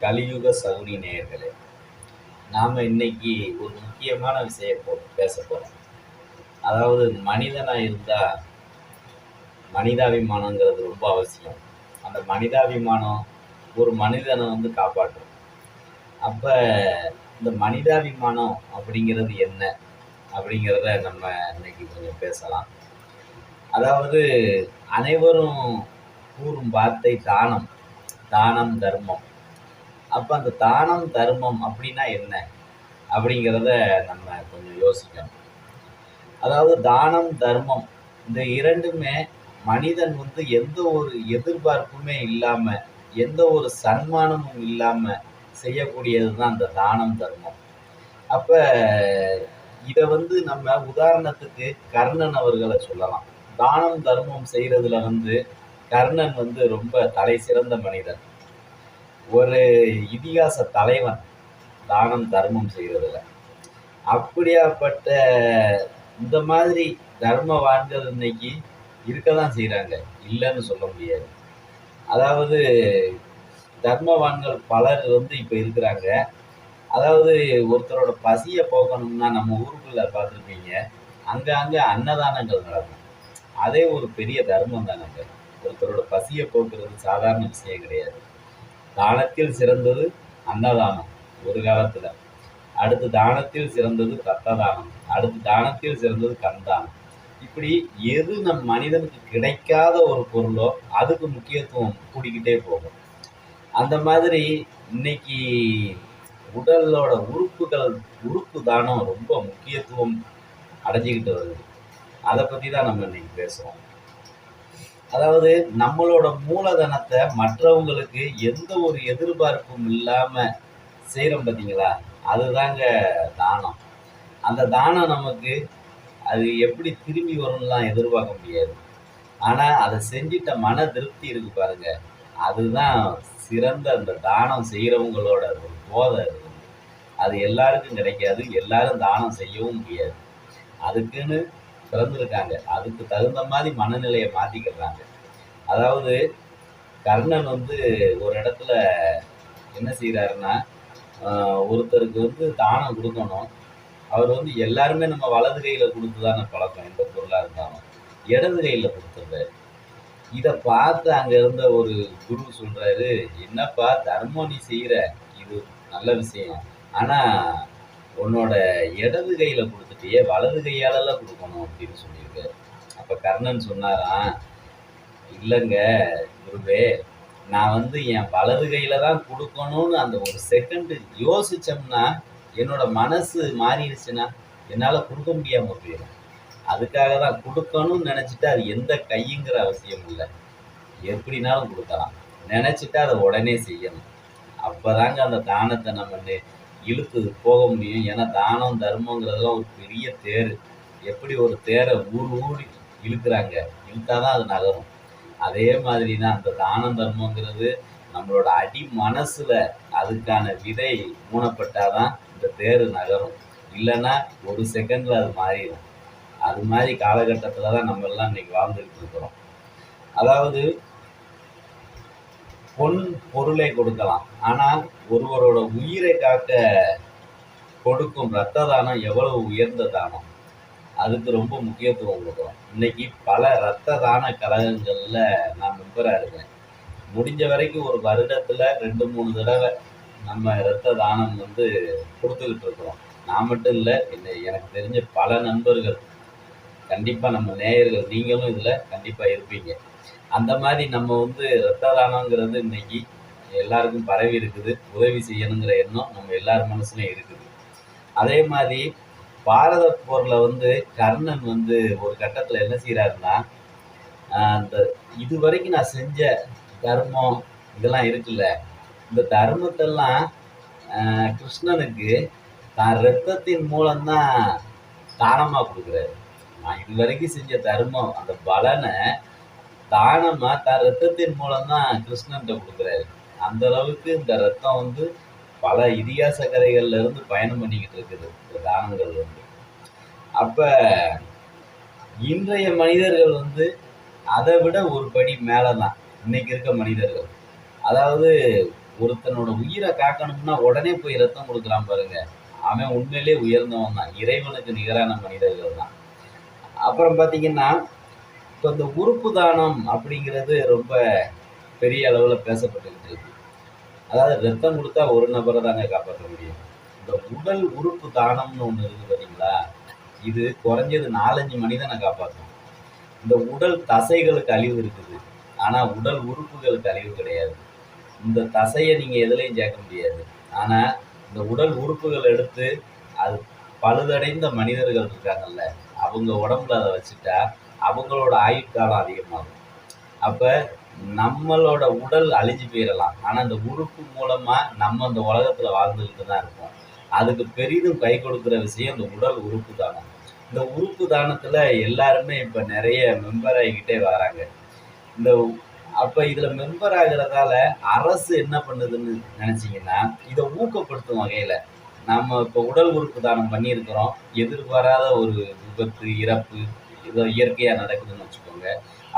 கலியுக சகுனி நேயர்களே நாம் இன்னைக்கு ஒரு முக்கியமான விஷயம் போ பேச போகிறோம் அதாவது மனிதனாக இருந்தால் மனிதாபிமானங்கிறது ரொம்ப அவசியம். அந்த மனிதாபிமானம் ஒரு மனிதனை வந்து காப்பாற்றும். அப்போ இந்த மனிதாபிமானம் அப்படிங்கிறது என்ன? அப்படிங்கிறத நம்ம இன்னைக்கு கொஞ்சம் பேசலாம். அதாவது அனைவரும் கூறும் வார்த்தை தானம். தானம் தர்மம். அப்போ அந்த தானம் தர்மம் அப்படின்னா என்ன? அப்படிங்கிறத நம்ம கொஞ்சம் யோசிக்கணும். அதாவது தானம் தர்மம் இந்த இரண்டுமே மனிதன் வந்து எந்த ஒரு எதிர்பார்ப்புமே இல்லாமல் எந்த ஒரு சன்மானமும் இல்லாமல் செய்யக்கூடியது தான் அந்த தானம் தர்மம். அப்போ இதை வந்து நம்ம உதாரணத்துக்கு கர்ணன் அவர்களை சொல்லலாம். தானம் தர்மம் செய்கிறதுல வந்து கர்ணன் வந்து ரொம்ப தலை சிறந்த மனிதன். ஒரு இதிகாச தலைவன் தானம் தர்மம் செய்கிறதில்ல அப்படியாப்பட்ட இந்த மாதிரி தர்மவான்கள் இன்னைக்கு இருக்க தான் செய்கிறாங்க இல்லைன்னு சொல்ல முடியாது. அதாவது தர்மவான்கள் பலர் வந்து இப்போ இருக்கிறாங்க. அதாவது ஒருத்தரோட பசியை போக்கணும்னா நம்ம ஊருக்குள்ள பார்த்துருப்பீங்க. அங்கங்கே அன்னதானங்கள் நடக்கும். அதே ஒரு பெரிய தர்மம் தானங்க. ஒருத்தரோட பசியை போக்குறது சாதாரண விஷயம் கிடையாது. தானத்தில் சிறந்தது அன்னதானம் ஒரு காலத்தில். அடுத்து தானத்தில் சிறந்தது ரத்த தானம் அடுத்து தானத்தில் சிறந்தது கண்தானம். இப்படி எது நம் மனிதனுக்கு கிடைக்காத ஒரு பொருளோ அதுக்கு முக்கியத்துவம் கூடிக்கிட்டே போகும். அந்த மாதிரி இன்னைக்கு உடலோட உறுப்புகள் உறுப்பு தானம் ரொம்ப முக்கியத்துவம் அடைஞ்சிக்கிட்டு வருது. அதை பற்றி தான் நம்ம இன்னைக்கு பேசுகிறோம் அதாவது நம்மளோட மூலதனத்தை மற்றவங்களுக்கு எந்த ஒரு எதிர்பார்ப்பும் இல்லாமல் செய்கிறோம் பார்த்தீங்களா அதுதாங்க தானம். அந்த தானம் நமக்கு அது எப்படி திரும்பி வரும்லாம் எதிர்பார்க்க முடியாது. ஆனால் அதை செஞ்சிட்ட மன திருப்தி இருக்கு பாருங்க. அதுதான் சிறந்த அந்த தானம் செய்கிறவங்களோட ஒரு போதை அது. அது எல்லாருக்கும் கிடைக்காது. எல்லாரும் தானம் செய்யவும் முடியாது. அதுக்குன்னு பிறந்திருக்காங்க. அதுக்கு தகுந்த மாதிரி மனநிலையை மாற்றிக்கிறாங்க அதாவது கர்ணன் வந்து ஒரு இடத்துல என்ன செய்கிறாருன்னா ஒருத்தருக்கு வந்து தானம் கொடுக்கணும். அவர் வந்து எல்லாருமே நம்ம வலது கையில் கொடுத்து தானே பழக்கம் எந்த பொருளாக இருந்தாலும். இடது கையில் கொடுத்துருந்தாரு இதை பார்த்து அங்கே இருந்த ஒரு குரு சொல்கிறாரு என்னப்பா தர்மம் நீ செய்கிற இது நல்ல விஷயம். ஆனால் உன்னோட இடது கையில் கொடுத்துட்டியே வலது கையாலெல்லாம் கொடுக்கணும் அப்படின்னு சொல்லியிருக்காரு அப்போ கர்ணன் சொன்னாராம் இல்லைங்க குருவே நான் வந்து என் வலது கையில் தான் கொடுக்கணும்னு அந்த ஒரு செகண்டு யோசித்தோம்னா என்னோட மனசு மாறிடுச்சுன்னா என்னால் கொடுக்க முடியாமல் போயிடும். அதுக்காக தான் கொடுக்கணும்னு நினச்சிட்டு அது எந்த கையுங்கிற அவசியம் இல்லை. எப்படினாலும் கொடுக்கலாம். நினச்சிட்டா அதை உடனே செய்யணும். அப்போதாங்க அந்த தானத்தை நம்ம இழுத்து போக முடியும். ஏன்னா தானம் தர்மங்கிறதுலாம் ஒரு பெரிய தேர். எப்படி ஒரு தேரை ஊர் ஊடி இழுக்கிறாங்க? இழுத்தாதான் அது நகரும். அதே மாதிரி தான் அந்த தானம் தர்மங்கிறது நம்மளோட அடி மனசில் அதுக்கான விதை ஊனப்பட்டாதான் இந்த தேர் நகரும். இல்லைன்னா ஒரு செகண்டில் அது மாறிடும் அது மாதிரி காலகட்டத்தில் தான் நம்ம எல்லாம் இன்னைக்கு வாழ்ந்துகிட்டு இருக்கிறோம். அதாவது பொன் பொருளை கொடுக்கலாம். ஆனால் ஒருவரோட உயிரை காக்க கொடுக்கும் ரத்த தானம் எவ்வளவு உயர்ந்த தானம்? அதுக்கு ரொம்ப முக்கியத்துவம் கொடுக்குறோம் இன்னைக்கு பல இரத்த தான கழகங்களில் நான் மெம்பராக இருக்கேன். முடிஞ்ச வரைக்கும் ஒரு வருடத்தில் ரெண்டு மூணு தடவை நம்ம இரத்த தானம் வந்து கொடுத்துக்கிட்டு இருக்கிறோம். நான் மட்டும் இல்லை இல்லை எனக்கு தெரிஞ்ச பல நண்பர்கள். கண்டிப்பாக நம்ம நேயர்கள் நீங்களும் இதில் கண்டிப்பாக இருப்பீங்க. அந்த மாதிரி நம்ம வந்து ரத்த தானங்கிறது இன்னைக்கு எல்லாருக்கும் பரவி இருக்குது. உதவி செய்யணுங்கிற எண்ணம் நம்ம எல்லார் மனசுலையும் இருக்குது. அதே மாதிரி பாரத போரில் வந்து கர்ணன் வந்து ஒரு கட்டத்தில் என்ன செய்கிறாருன்னா அந்த இது வரைக்கும் நான் செஞ்ச தர்மம் இதெல்லாம் இருக்குல்ல இந்த தர்மத்தெல்லாம் கிருஷ்ணனுக்கு தான் ரத்தத்தின் மூலம்தான் தானமாக கொடுக்குறாரு. நான் இது வரைக்கும் செஞ்ச தர்மம் அந்த பலனை தானமாக தான் ரத்தத்தின் மூலம்தான் கிருஷ்ணன்கிட்ட கொடுக்குறாரு. அந்த அளவுக்கு இந்த ரத்தம் வந்து பல இதிகாச கதைகள்ல இருந்து பயணம் பண்ணிக்கிட்டு இருக்குது இந்த தானங்கள் வந்து. அப்ப இன்றைய மனிதர்கள் வந்து அதை விட ஒரு படி மேலே தான் இன்னைக்கு இருக்க மனிதர்கள். அதாவது ஒருத்தனோட உயிரை காக்கணும்னா உடனே போய் ரத்தம் கொடுக்குறான் பாருங்க. அவன் உண்மையிலே உயர்ந்தவன் தான் இறைவனுக்கு நிகரான மனிதர்கள் தான் அப்புறம் பார்த்தீங்கன்னா இப்போ இந்த உறுப்பு தானம் அப்படிங்கிறது ரொம்ப பெரிய அளவில் பேசப்பட்டுக்கிட்டு இருக்கு அதாவது ரத்தம் கொடுத்தா ஒரு நபரை தாங்க காப்பாற்ற முடியும். இந்த உடல் உறுப்பு தானம்னு ஒன்று இருக்குது பார்த்தீங்களா இது குறைஞ்சது நாலஞ்சு மனிதனை காப்பாற்றும் இந்த உடல் தசைகளுக்கு அழிவு இருக்குது. ஆனால் உடல் உறுப்புகளுக்கு அழிவு கிடையாது. இந்த தசையை நீங்கள் எதுலையும் சேர்க்க முடியாது. ஆனால் இந்த உடல் உறுப்புகள் எடுத்து அது பழுதடைந்த மனிதர்கள் இருக்காங்கல்ல அவங்க உடம்புல அதை வச்சுட்டா அவங்களோட ஆயுட்காலம் அதிகமாகும். அப்போ நம்மளோட உடல் அழிஞ்சு போயிடலாம் ஆனால் இந்த உறுப்பு மூலமாக நம்ம இந்த உலகத்தில் வாழ்ந்துக்கிட்டு தான் இருப்போம். அதுக்கு பெரிதும் கை கொடுக்குற விஷயம் இந்த உடல் உறுப்பு தானம். இந்த உறுப்பு தானத்தில் எல்லாருமே இப்போ நிறைய மெம்பர் ஆகிக்கிட்டே வராங்க. இந்த அப்போ இதில் மெம்பர் ஆகிறதால அரசு என்ன பண்ணுதுன்னு நினச்சிங்கன்னா இதை ஊக்கப்படுத்தும் வகையில் நம்ம இப்போ உடல் உறுப்பு தானம் பண்ணியிருக்கிறோம். எதிர்பாராத ஒரு விபத்து இறப்பு ஏதோ இயற்கையாக நடக்குதுன்னு வச்சுக்கோங்க.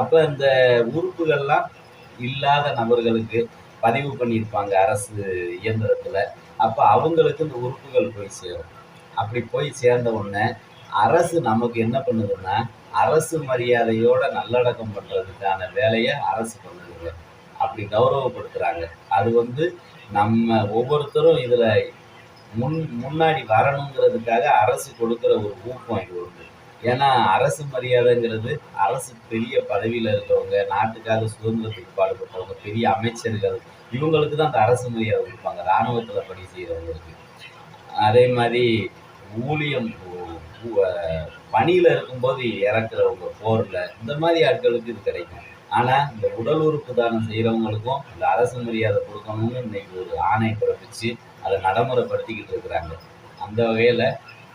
அப்போ இந்த உறுப்புகள்லாம் இல்லாத நபர்களுக்கு பதிவு பண்ணியிருப்பாங்க அரசு இயந்திரத்தில். அப்போ அவங்களுக்கு இந்த உறுப்புகள் போய் சேரும். அப்படி போய் சேர்ந்த உடனே அரசு நமக்கு என்ன பண்ணுதுன்னா அரசு மரியாதையோட நல்லடக்கம் பண்ணுறதுக்கான வேலையை அரசு பண்ணுதுங்க. அப்படி கௌரவப்படுத்துகிறாங்க அது வந்து நம்ம ஒவ்வொருத்தரும் இதில் முன் முன்னாடி வரணுங்கிறதுக்காக அரசு கொடுக்குற ஒரு ஊக்கம் இது ஒன்று ஏன்னா அரசு மரியாதைங்கிறது அரசு பெரிய பதவியில் இருக்கிறவங்க நாட்டுக்காக சுதந்திரத்துக்கு பாடுபட்டவங்க பெரிய அமைச்சர்கள் இவங்களுக்கு தான் அந்த அரசு மரியாதை கொடுப்பாங்க. இராணுவத்தில் பணி செய்கிறவங்களுக்கு அதே மாதிரி ஊழியம் பணியில் இருக்கும்போது இறக்குறவங்க போரில் இந்த மாதிரி ஆட்களுக்கு இது கிடைக்கும். ஆனால் இந்த உடல் உறுப்பு தானம் செய்கிறவங்களுக்கும் இந்த அரசு மரியாதை கொடுக்கணும்னு இன்னைக்கு ஒரு ஆணை பிறப்பிச்சு அதை நடைமுறைப்படுத்திக்கிட்டு இருக்கிறாங்க. அந்த வகையில்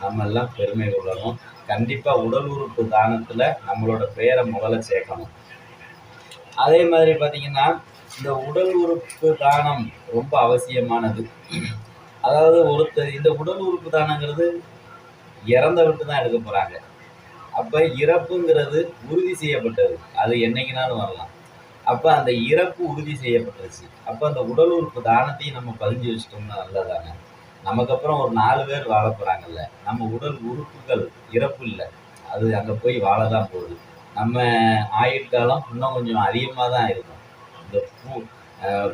நம்ம எல்லாம் பெருமை கொள்ளணும். கண்டிப்பாக உடல் உறுப்பு தானத்தில் நம்மளோட பெயரை முதல்ல சேர்க்கணும். அதே மாதிரி பார்த்தீங்கன்னா இந்த உடல் உறுப்பு தானம் ரொம்ப அவசியமானது. அதாவது ஒருத்தர் இந்த உடல் உறுப்பு தானங்கிறது இறந்த தான் எடுக்க போகிறாங்க அப்போ இறப்புங்கிறது உறுதி செய்யப்பட்டது. அது என்னைக்குனாலும் வரலாம். அப்போ அந்த இறப்பு உறுதி செய்யப்பட்டுருச்சு. அப்போ அந்த உடல் உறுப்பு தானத்தையும் நம்ம பதிஞ்சு வச்சிட்டோம்னா நல்லதானே? நமக்கு அப்புறம் ஒரு நாலு பேர் வாழ போகிறாங்கல்ல நம்ம உடல் உறுப்புகள் இறப்பு இல்லை. அது அங்கே போய் வாழ தான் போகுது. நம்ம ஆயுட்காலம் இன்னும் கொஞ்சம் அதிகமாக தான் இருக்கும். இந்த பூ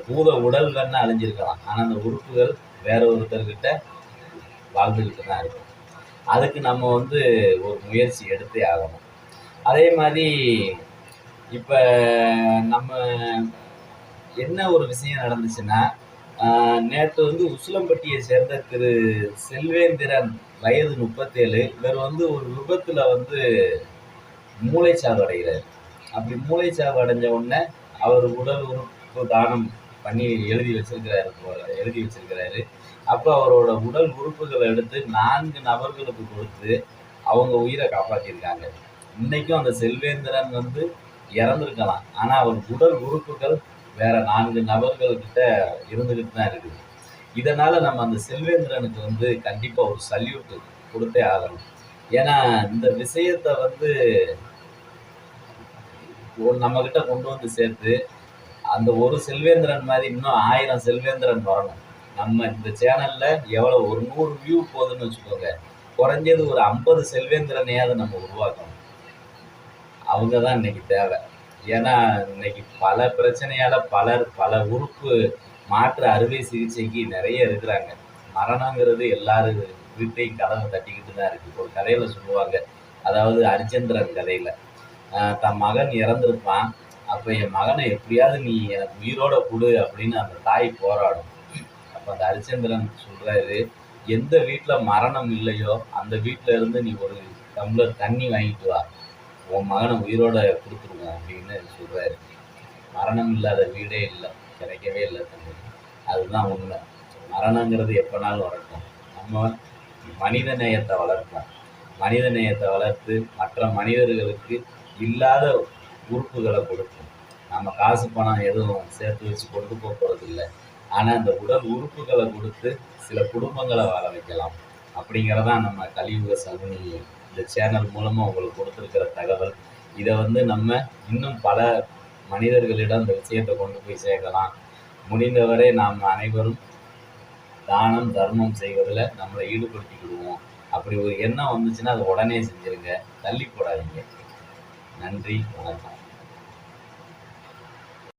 பூத உடல் வேணால் அழிஞ்சிருக்கலாம். ஆனால் அந்த உறுப்புகள் வேற ஒருத்தர்கிட்ட வாழ்ந்துக்கிட்டு தான் இருக்கும். அதுக்கு நம்ம வந்து ஒரு முயற்சி எடுத்தே ஆகணும். அதே மாதிரி இப்போ நம்ம என்ன ஒரு விஷயம் நடந்துச்சுன்னா நேற்று வந்து உசிலம்பட்டியை சேர்ந்த திரு செல்வேந்திரன் வயது முப்பத்தேழு. இவர் வந்து ஒரு விபத்தில் வந்து மூளைச்சாவு அடைகிறார். அப்படி மூளைச்சாவு அடைஞ்ச உடனே அவர் உடல் உறுப்பு தானம் பண்ணி எழுதி வச்சிருக்கிறாரு போல எழுதி வச்சிருக்கிறாரு. அப்போ அவரோட உடல் உறுப்புகளை எடுத்து நான்கு நபர்களுக்கு கொடுத்து அவங்க உயிரை காப்பாற்றிருக்காங்க இன்னைக்கும் அந்த செல்வேந்திரன் வந்து இறந்துருக்கலாம். ஆனால் அவர் உடல் உறுப்புகள் வேற நான்கு நபர்கள் கிட்ட இருந்துக்கிட்டு தான் இருக்குது. இதனால நம்ம அந்த செல்வேந்திரனுக்கு வந்து கண்டிப்பாக ஒரு சல்யூட் கொடுத்தே ஆகணும். ஏன்னா இந்த விஷயத்த வந்து நம்ம கிட்ட கொண்டு வந்து சேர்த்து அந்த ஒரு செல்வேந்திரன் மாதிரி இன்னும் ஆயிரம் செல்வேந்திரன் வரணும். நம்ம இந்த சேனல்ல எவ்வளோ ஒரு நூறு வியூ போகுதுன்னு வச்சுக்கோங்க. குறைஞ்சது ஒரு ஐம்பது செல்வேந்திரனையாவது நம்ம உருவாக்கணும். அவங்க தான் இன்னைக்கு தேவை. ஏன்னா இன்னைக்கு பல பிரச்சனையால பலர் பல உறுப்பு மாற்று அறுவை சிகிச்சைக்கு நிறைய இருக்கிறாங்க. மரணங்கிறது எல்லாரும் வீட்டையும் கதவை தட்டிக்கிட்டு தான் இருக்கு. ஒரு கதையில சொல்லுவாங்க. அதாவது அரிச்சந்திரன் கதையில. தன் மகன் இறந்துருப்பான். அப்போ என் மகனை எப்படியாவது நீ எனக்கு உயிரோட கொடு அப்படின்னு அந்த தாய் போராடும். அப்போ அந்த ஹரிச்சந்திரன் சொல்றாரு எந்த வீட்டில் மரணம் இல்லையோ அந்த வீட்டில் இருந்து நீ ஒரு டம்ளர் தண்ணி வாங்கிட்டு வா. உன் மகனை உயிரோட கொடுத்துருவோம் அப்படின்னு சொல்கிறாரு மரணம் இல்லாத வீடே இல்லை. கிடைக்கவே இல்லை தம்பி. அதுதான் உண்மை. மரணங்கிறது எப்போனாலும் வரட்டும். நம்ம மனித நேயத்தை வளர்ப்போம் மனித நேயத்தை வளர்த்து மற்ற மனிதர்களுக்கு இல்லாத உறுப்புகளை கொடுக்கும். நம்ம காசு பணம் எதுவும் சேர்த்து வச்சு கொண்டு போக போகிறது இல்லை ஆனால் அந்த உடல் உறுப்புகளை கொடுத்து சில குடும்பங்களை வாழ வைக்கலாம். அப்படிங்கிறதான் நம்ம கலியுக சகுனியை இந்த சேனல் மூலமாக உங்களுக்கு கொடுத்துருக்கிற தகவல். இதை வந்து நம்ம இன்னும் பல மனிதர்களிடம் இந்த விஷயத்தை கொண்டு போய் சேர்க்கலாம். முடிந்தவரை நாம் அனைவரும் தானம் தர்மம் செய்வதில் நம்மளை ஈடுபடுத்திக்கிடுவோம். அப்படி ஒரு எண்ணம் வந்துச்சுன்னா அது உடனே செஞ்சிருங்க. தள்ளி போடாதீங்க. நன்றி வணக்கம்.